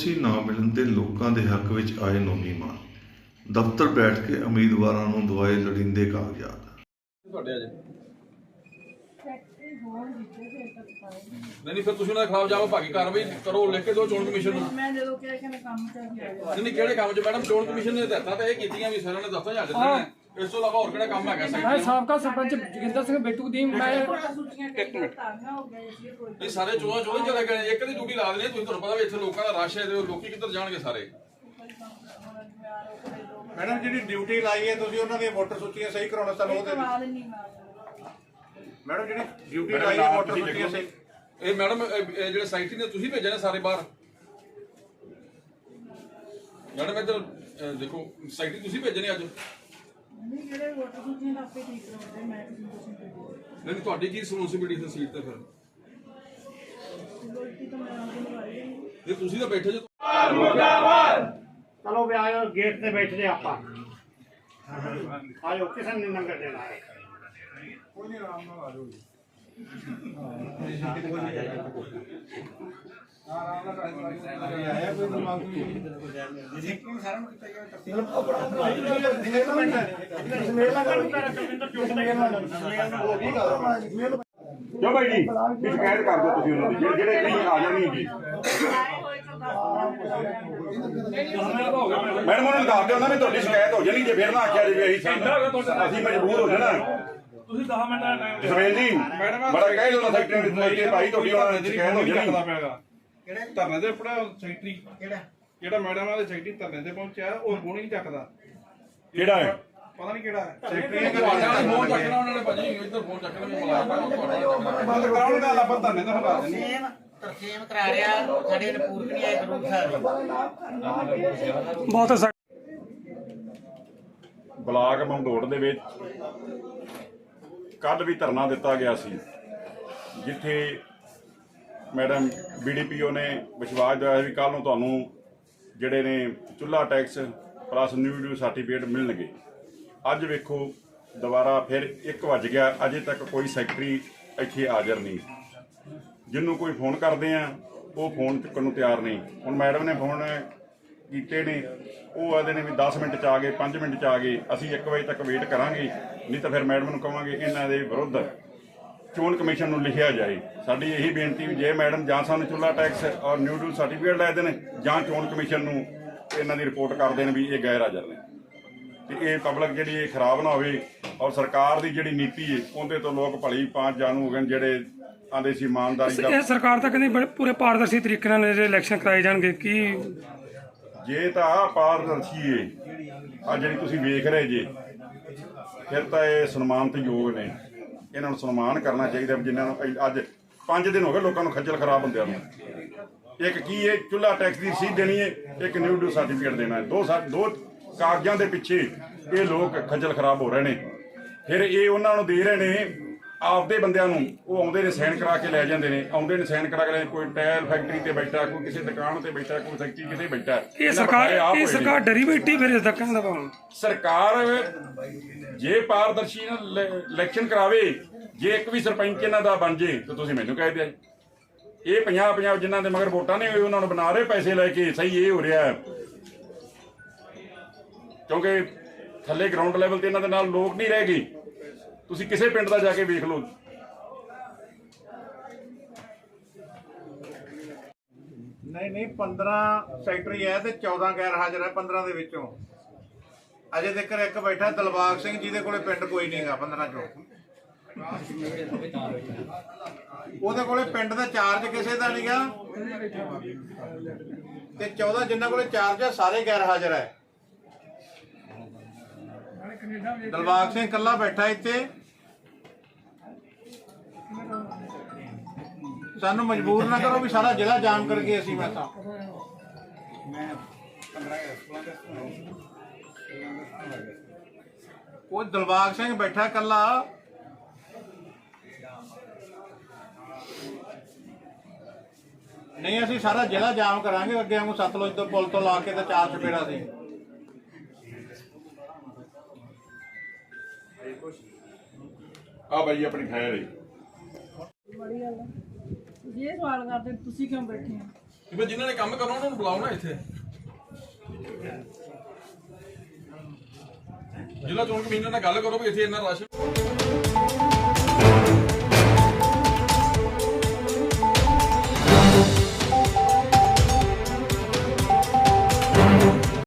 NOC ਨਾ ਮਿਲਣ ਤੇ ਲੋਕਾਂ ਦੇ ਹੱਕ ਵਿੱਚ ਆਏ ਨੋਮੀ ਮਾਨ। ਦਫ਼ਤਰ ਬੈਠ ਕੇ ਉਮੀਦਵਾਰਾਂ ਨੂੰ ਦਵਾਏ ਲੋੜੀਂਦੇ ਕਾਗਜ਼ਾਤ। ਤੁਹਾਡੇ ਅਜੇ ਫੈਕਟਰੀ ਹੋਣ ਦਿੱਤੇ ਫਿਰ ਤੱਕ ਪਾਏ ਨਹੀਂ ਨਹੀਂ ਫਿਰ ਤੁਸੀਂ ਉਹਨਾਂ ਦੇ ਖਿਲਾਫ ਜਾਓ ਭਾਗੀ ਕਾਰਵਾਈ ਕਰੋ ਲਿਖ ਕੇ ਦਿਓ ਚੋਣ ਕਮਿਸ਼ਨ ਨੂੰ। ਮੈਂ ਜਦੋਂ ਕਿਹਾ ਕਿ ਮੈਂ ਕੰਮ ਗਿਆ ਨਹੀਂ ਨਹੀਂ ਕਿਹੜੇ ਕੰਮ 'ਚ? ਮੈਡਮ ਚੋਣ ਕਮਿਸ਼ਨ ਨੇ ਦਿੱਤਾ ਤਾਂ ਇਹ ਕੀਤੀਆਂ ਵੀ ਸਾਰਿਆਂ ਨੇ ਦੱਸਾਂ ਜਾ ਦਿੱਤੇ ਨੇ ਇਸ ਤੋਂ ਇਲਾਵਾ ਹੋਰ ਕਿਹੜਾ ਕੰਮ ਹੈਗਾ? ਮੈਂ ਸਾਈਡ ਸਾਬਕਾ ਸਰਪੰਚ ਜੋਗਿੰਦਰ ਸਿੰਘ ਬੇਟੂ ਦੀ ਮੈਂ ਇਹ ਸਾਰੇ ਚੋਣ ਚੋਣ ਚਲੇ ਗਏ ਇੱਕ ਦੀ ਡਿਊਟੀ ਲਾ ਦੇਣੀ ਤੁਸੀਂ ਤੁਹਾਨੂੰ ਪਤਾ ਵੀ ਇੱਥੇ ਲੋਕਾਂ ਦਾ ਰਸ਼ ਹੈ ਤੇ ਲੋਕੀ ਕਿੱਧਰ ਜਾਣਗੇ ਸਾਰੇ। ਮੈਡਮ ਜਿਹੜੀ ਡਿਊਟੀ ਲਾਈ ਹੈ ਤੁਸੀਂ ਉਹਨਾਂ ਦੀਆਂ ਵੋਟਰ ਸੂਚੀਆਂ ਸਹੀ ਕਰਾਉਣਾ ਸਾਨੂੰ ਉਹਦੇ ਮੈਡਮ ਜਿਹੜੀ ਡਿਊਟੀ ਲਾਈ ਹੈ ਵੋਟਰ ਸੂਚੀਆਂ ਸਹੀ। ਇਹ ਮੈਡਮ ਇਹ- ਇਹ ਜਿਹੜੇ ਸਾਈਟੀ ਨੇ ਤੁਸੀਂ ਭੇਜੇ ਨੇ ਸਾਰੇ ਬਾਹਰ? ਮੈਡਮ ਇੱਧਰ ਦੇਖੋ ਸਾਈਟੀ ਤੁਸੀਂ ਭੇਜੇ ਨੇ ਅੱਜ? ਨਹੀਂ ਜਿਹੜੇ ਵੋਟਰ ਸੂਚੀਆਂ ਦਾ ਆਪੇ ਠੀਕ ਕਰਾਉਂਦੇ ਮੈਂ ਕੁਛ ਨਹੀਂ ਤੁਹਾਡੀ ਕੀ ਰਿਸਪੌਂਸਿਬਿਲਿਟੀ ਸੀ ਸੀਟ ਤੇ ਫਿਰ? ਗਲਤੀ ਤਾਂ ਮੈਂ ਆਪ ਨੂੰ ਲਾਈ ਨਹੀਂ ਜੇ ਤੁਸੀਂ ਤਾਂ ਬੈਠੇ ਜੇ। ਚਲੋ ਵੀ ਆਇਓ ਗੇਟ ਤੇ ਬੈਠਦੇ ਆਪਾਂ। ਆਇਓ ਕਿਸੇ ਨੇ ਨੰਬਰ ਦੇਣਾ। ਹੈ ਜੋ। ਬਾਈ ਜੀ ਵੀ ਸ਼ਿਕਾਇਤ ਕਰ ਦਿਓ ਤੁਸੀਂ ਉਹਨਾਂ ਦੀ ਜਿਹੜੇ ਜਿਹੜੇ ਨਹੀਂ ਹਾਜ਼ਰ ਨਹੀਂ ਜੀ ਮੈਡਮ ਉਹਨਾਂ ਨੂੰ ਦੱਸ ਦਿਓ ਨਾ ਵੀ ਤੁਹਾਡੀ ਸ਼ਿਕਾਇਤ ਹੋ ਜਾਣੀ ਜੇ ਫਿਰ ਨਾ ਆਖਿਆ ਜੇ ਵੀ ਅਸੀਂ ਅਸੀਂ ਮਜਬੂਰ ਹੋ ਜਾਣਾ। ਤੁਸੀਂ 10 ਮਿੰਟਾਂ ਦਾ ਟਾਈਮ ਜਸਵੇਲ ਜੀ ਬੜਾ ਕਹਿ ਦਿਓ ਸੈਕਟਰੀ ਨੂੰ ਕਿ ਭਾਈ ਤੁਹਾਡੀ ਉਹਨਾਂ ਦੀ ਸ਼ਿਕਾਇਤ ਹੋ ਜਾਣੀ। ਕਿਹੜੇ? ਧਰਨੇ ਤੇ ਪੜਾ ਸੈਕਟਰੀ ਕਿਹੜਾ? ਜਿਹੜਾ ਮੈਡਮ ਆ ਦੇ ਸੈਕਟਰੀ ਧਰਨੇ ਤੇ ਪਹੁੰਚਿਆ ਉਹ ਫੋਨ ਹੀ ਨਹੀਂ ਚੱਕਦਾ। ਕਿਹੜਾ ਹੈ? ਪਤਾ ਨਹੀਂ ਕਿਹੜਾ ਤੁਹਾਡੇ ਨਾਲ ਫੋਨ ਚੱਕਣਾ ਉਹਨਾਂ ਨੇ ਭਾਜੀ ਇੱਧਰ ਫੋਨ ਚੱਕਣਾ ਤੁਹਾਡੇ ਬੰਦ ਕਰਾਉਣ ਦਾ ਆਪਾਂ ਧਰਨੇ ਤੇ ਹਟਾ ਦਿੰਦੇ ਤਰਸੇਮ ਕਰਾ ਰਿਹਾ ਸਾਡੇ ਨੇ ਪੂਰਕ ਨਹੀਂ ਆਏ ਗਰੂਪ ਸਾਹਿਬ ਬਹੁਤ ਬਲਾਕ ਮੰਦੋੜ ਦੇ ਵਿੱਚ ਕੱਲ ਵੀ ਧਰਨਾ ਦਿੱਤਾ ਗਿਆ ਸੀ, ਜਿੱਥੇ ਮੈਡਮ ਬੀਡੀਪੀਓ ਨੇ ਵਿਸ਼ਵਾਸ ਦਿਵਾਇਆ ਵੀ ਕੱਲ ਨੂੰ ਤੁਹਾਨੂੰ ਜਿਹੜੇ ਨੇ ਚੁੱਲਾ tax plus new new certificate ਮਿਲਣਗੇ। ਅੱਜ ਵੇਖੋ, ਦੁਬਾਰਾ ਫਿਰ 1 ਵਜ ਗਿਆ, ਅਜੇ ਤੱਕ ਕੋਈ ਸੈਕਟਰੀ ਇੱਥੇ ਹਾਜ਼ਰ ਨਹੀਂ। ਜਿਹਨੂੰ ਕੋਈ ਫੋਨ ਕਰਦੇ ਆ, ਉਹ ਫੋਨ ਚੁੱਕਣ ਨੂੰ ਤਿਆਰ ਨਹੀਂ। ਹੁਣ ਮੈਡਮ ਨੇ ਫੋਨ ਕੀਤੇ ਨੇ ਉਹ ਆਦੇ ਨੇ ਵੀ 10 ਮਿੰਟ ਚ ਆ ਗਏ 5 ਮਿੰਟ ਚ ਆ ਗਏ ਅਸੀਂ 1 ਵਜੇ ਤੱਕ ਵੇਟ ਕਰਾਂਗੇ ਨਹੀਂ ਤਾਂ ਫਿਰ ਮੈਡਮ ਨੂੰ ਕਵਾਂਗੇ ਇਹਨਾਂ ਦੇ ਵਿਰੁੱਧ ਚੋਣ ਕਮਿਸ਼ਨ ਨੂੰ ਲਿਖਿਆ ਜਾਏ। ਸਾਡੀ ਇਹੀ ਬੇਨਤੀ ਵੀ ਜੇ ਮੈਡਮ ਜਾਂ ਸਾਨੂੰ ਚੁੱਲਾ ਟੈਕਸ ਔਰ ਨਿਊਡਲ ਸਰਟੀਫਿਕੇਟ ਲੈ ਦੇਣ ਜਾਂ ਚੋਣ ਕਮਿਸ਼ਨ ਨੂੰ ਇਹਨਾਂ ਦੀ ਰਿਪੋਰਟ ਕਰ ਦੇਣ ਵੀ ਇਹ ਗੈਰ ਹਾਜ਼ਰ ਨੇ। ਤੇ ਇਹ ਪਬਲਿਕ ਜਿਹੜੀ ਇਹ ਖਰਾਬ ਨਾ ਹੋਵੇ ਔਰ ਸਰਕਾਰ ਦੀ ਜਿਹੜੀ ਨੀਤੀ ਹੈ ਉਹਦੇ ਤੋਂ ਲੋਕ ਭਲੀ ਪਾਂਚ ਜਾਣੂ ਹੋ ਗਏ ਜਿਹੜੇ ਆਂਦੇ ਸੀ ਇਮਾਨਦਾਰੀ ਦਾ ਇਹ ਸਰਕਾਰ ਤਾਂ ਕਹਿੰਦੀ ਬੜੇ ਪੂਰੇ ਪਾਰਦਰਸ਼ੀ ਤਰੀਕੇ ਨਾਲ ਜਿਹੜੇ ਇਲੈਕਸ਼ਨ ਕਰਾਏ ਜਾਣਗੇ ਕੀ ਜੇ ਤਾਂ ਆ ਪਾਰਦਰਸ਼ੀ ਏ। ਆ ਜਿਹੜੀ ਤੁਸੀਂ ਵੇਖ ਰਹੇ ਜੇ, ਫਿਰ ਤਾਂ ਇਹ ਸਨਮਾਨਤ ਯੋਗ ਨੇ। ਇਹਨਾਂ ਨੂੰ ਸਨਮਾਨ ਕਰਨਾ ਚਾਹੀਦਾ ਵੀ ਜਿਨ੍ਹਾਂ ਨੂੰ ਅੱਜ 5 ਦਿਨ ਹੋ ਗਏ ਲੋਕਾਂ ਨੂੰ ਖੱਜਲ ਖਰਾਬ ਹੁੰਦਿਆਂ ਨੂੰ। ਇੱਕ ਕੀ ਇਹ ਚੁੱਲਾ ਟੈਕਸ ਦੀ ਰਸੀਦ ਦੇਣੀ ਹੈ ਇੱਕ ਨਿਊ ਡਿਊ ਸਰਟੀਫਿਕੇਟ ਦੇਣਾ ਹੈ ਦੋ ਸਾ- ਦੋ ਕਾਗਜ਼ਾਂ ਦੇ ਪਿੱਛੇ ਇਹ ਲੋਕ ਖੱਜਲ ਖਰਾਬ ਹੋ ਰਹੇ ਨੇ। ਫਿਰ ਇਹ ਉਹਨਾਂ ਨੂੰ ਦੇ ਰਹੇ ਨੇ ਆਪਦੇ ਬੰਦਿਆਂ ਨੂੰ ਉਹ ਆਉਂਦੇ ਨੇ ਸਾਈਨ ਕਰਾ ਕੇ ਲੈ ਜਾਂਦੇ ਨੇ ਆਉਂਦੇ ਨੇ ਸਾਈਨ ਕਰਾ ਕੇ ਲੈ ਕੋਈ ਟਾਇਰ ਫੈਕਟਰੀ ਤੇ ਬੈਠਾ ਕੋਈ ਕਿਸੇ ਦੁਕਾਨ ਤੇ ਬੈਠਾ ਕੋਈ ਫੈਕਟਰੀ ਕਿਤੇ ਬੈਠਾ ਇਹ ਸਰਕਾਰ ਇਹ। ਸਰਕਾਰ ਡਰੀ ਬੈਠੀ ਫਿਰ ਇਸ ਦਾ ਕਹਿੰਦਾ ਭਾਵੇਂ ਸਰਕਾਰ ਜੇ ਪਾਰਦਰਸ਼ੀ ਨਾਲ ਇਲੇ- ਇਲੈਕਸ਼ਨ ਕਰਾਵੇ ਜੇ ਇੱਕ ਵੀ ਸਰਪੰਚ ਇਹਨਾਂ ਦਾ ਬਣ ਜੇ ਤਾਂ ਤੁਸੀਂ ਮੈਨੂੰ ਕਹਿ ਦਿਆ। ਇਹ 50 50 ਜਿਨ੍ਹਾਂ ਦੇ ਮਗਰ ਵੋਟਾਂ ਨੇ ਹੋਏ ਉਹਨਾਂ ਨੂੰ ਬਣਾ ਰਹੇ ਪੈਸੇ ਲੈ ਕੇ ਸਹੀ ਇਹ ਹੋ ਰਿਹਾ। ਕਿਉਂਕਿ ਥੱਲੇ ਗਰਾਊਂਡ ਲੈਵਲ ਤੇ ਇਹਨਾਂ ਦੇ ਨਾਲ ਲੋਕ ਨਹੀਂ ਰਹਿ ਗਏ ਤੁਸੀਂ ਕਿਸੇ ਪਿੰਡ ਦਾ ਜਾ ਕੇ ਵੇਖ ਲਓ। ਨਹੀਂ ਨਹੀਂ 15 ਸੈਕਟਰੀ ਹੈ ਤੇ 14 ਗੈਰ ਹਾਜ਼ਰ ਹੈ 15 ਦੇ ਵਿੱਚੋਂ। ਅਜੇ ਤੱਕ ਇੱਕ ਬੈਠਾ ਦਲਬਾਗ ਸਿੰਘ ਜਿਹਦੇ ਕੋਲੇ ਪਿੰਡ ਕੋਈ ਨਹੀਂਗਾ 15 ਚੋਂ। ਉਹਦੇ ਕੋਲੇ ਪਿੰਡ ਦਾ ਚਾਰਜ ਕਿਸੇ ਦਾ ਨਹੀਂਗਾ ਤੇ 14 ਜਿਨ੍ਹਾਂ ਕੋਲੇ ਚਾਰਜ ਹੈ, ਸਾਰੇ ਗੈਰ ਹਾਜ਼ਰ ਹੈ। ਦਿਲਬਾਗ ਸਿੰਘ ਇਕੱਲਾ ਬੈਠਾ ਇੱਥੇ। ਸਾਨੂੰ ਮਜਬੂਰ ਨਾ ਕਰੋ ਵੀ ਸਾਰਾ ਜ਼ਿਲ੍ਹਾ ਜਾਮ ਕਰਕੇ ਅਸੀਂ, ਮੈਂ ਤਾਂ। ਉਹ ਦਿਲਬਾਗ ਸਿੰਘ ਬੈਠਾ ਕੱਲਾ ਨਹੀਂ, ਅਸੀਂ ਸਾਰਾ ਜ਼ਿਲ੍ਹਾ ਜਾਮ ਕਰਾਂਗੇ, ਅੱਗੇ ਵਾਂਗੂ ਸਤਲੁਜ ਤੋਂ ਪੁਲ ਤੋਂ ਲਾ ਕੇ ਤੇ ਚਾਰ ਚਪੇੜਾ ਸੀ ਆ ਬਾਈ, ਆਪਣੀ ਖੈਰ ਹੈ ਬੜੀ ਗੱਲ ਜੇ ਸਵਾਲ ਕਰਦੇ, ਤੁਸੀਂ ਕਿਉਂ ਬੈਠੇ ਹੋ? ਫਿਰ ਜਿਨ੍ਹਾਂ ਨੇ ਕੰਮ ਕਰਨਾ, ਉਹਨਾਂ ਨੂੰ ਬੁਲਾਓ ਨਾ ਇੱਥੇ। ਜ਼ਿਲ੍ਹਾ ਚੋਣ ਕਮਿਸ਼ਨਰ ਨਾਲ ਗੱਲ ਕਰੋ ਵੀ ਇੱਥੇ ਇੰਨਾ ਰਸ਼